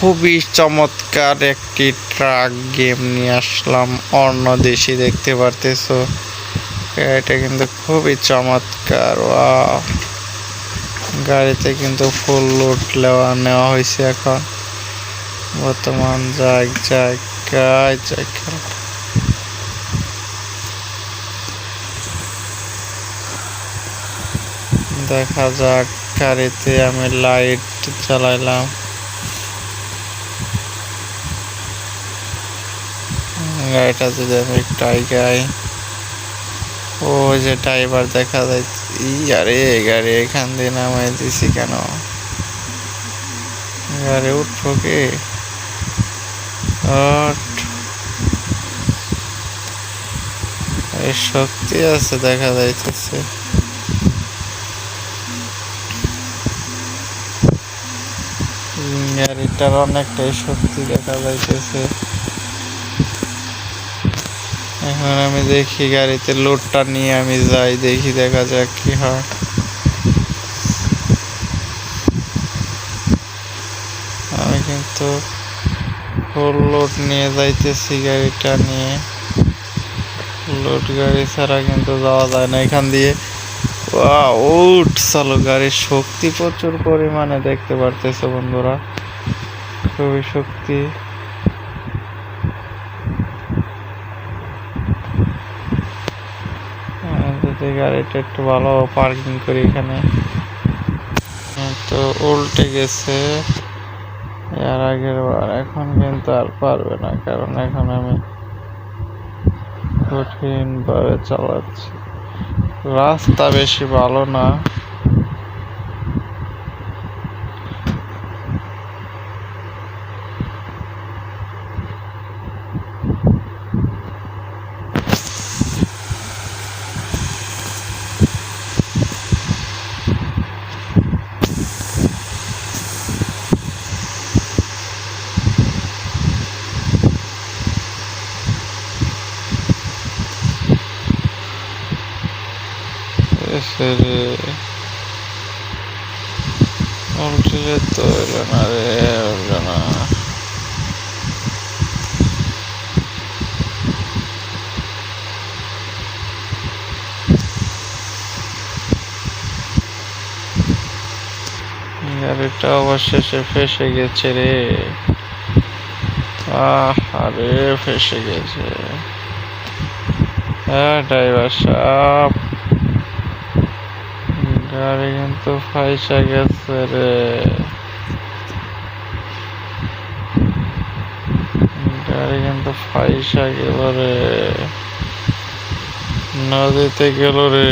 খুবই চমৎকার একটি ট্রাক গেম নিয়ে আসলাম। অন্য দেশি দেখতে পারতেছো। এটা কিন্তু খুবই চমৎকার গাড়িতে কিন্তু ফুল লোড নেওয়া নেওয়া হয়েছে এখন। বর্তমান যাই জায়গায় জায়গা দেখা যাক, গাড়িতে আমি লাইট জ্বালাইলাম। গাড়িটা যদি আমি একটু আইগাই ও যে ড্রাইভার দেখা ই, আরে, গাড়ি এখান দিয়ে নামাই দিছি কেন? গাড়ি উঠবো কি? শক্তি আছে, দেখা যাইতেছে। গাড়িটার অনেকটাই শক্তি দেখা যাইতেছে। এখন আমি দেখি গাড়িতে লোডটা নিয়ে আমি যাই, দেখি দেখা যাক কি হয়। আমি কিন্তু ফুল লোড নিয়ে যাইতেছি গাড়িটা নিয়ে। লোড গাড়ি ছাড়া কিন্তু যাওয়া যায় না এখান দিয়ে। উঠ চালো গাড়ির শক্তি প্রচুর পরিমাণে দেখতে পারতেছো বন্ধুরা। খুবই শক্তি। যদি গাড়িটা একটু ভালো পার্কিং করি এখানে। হ্যাঁ, তো উল্টে গেছে। এর আগের বার এখন কিন্তু আর পারবে না কারণ এখন আমি কঠিন ভাবে চালাচ্ছি। রাস্তা বেশি ভালো না। রে উল্টিলে তো হইল না রে হইল না। গাড়িটা অবশেষে ফেসে গেছে রে। আরে ফেসে গেছে। হ্যাঁ ড্রাইভার সাহেব। গাড়ি কিন্তু ফাইসা গেছে রে। গাড়ি কিন্তু ফাইসা গেল রে। নদীতে গেল রে।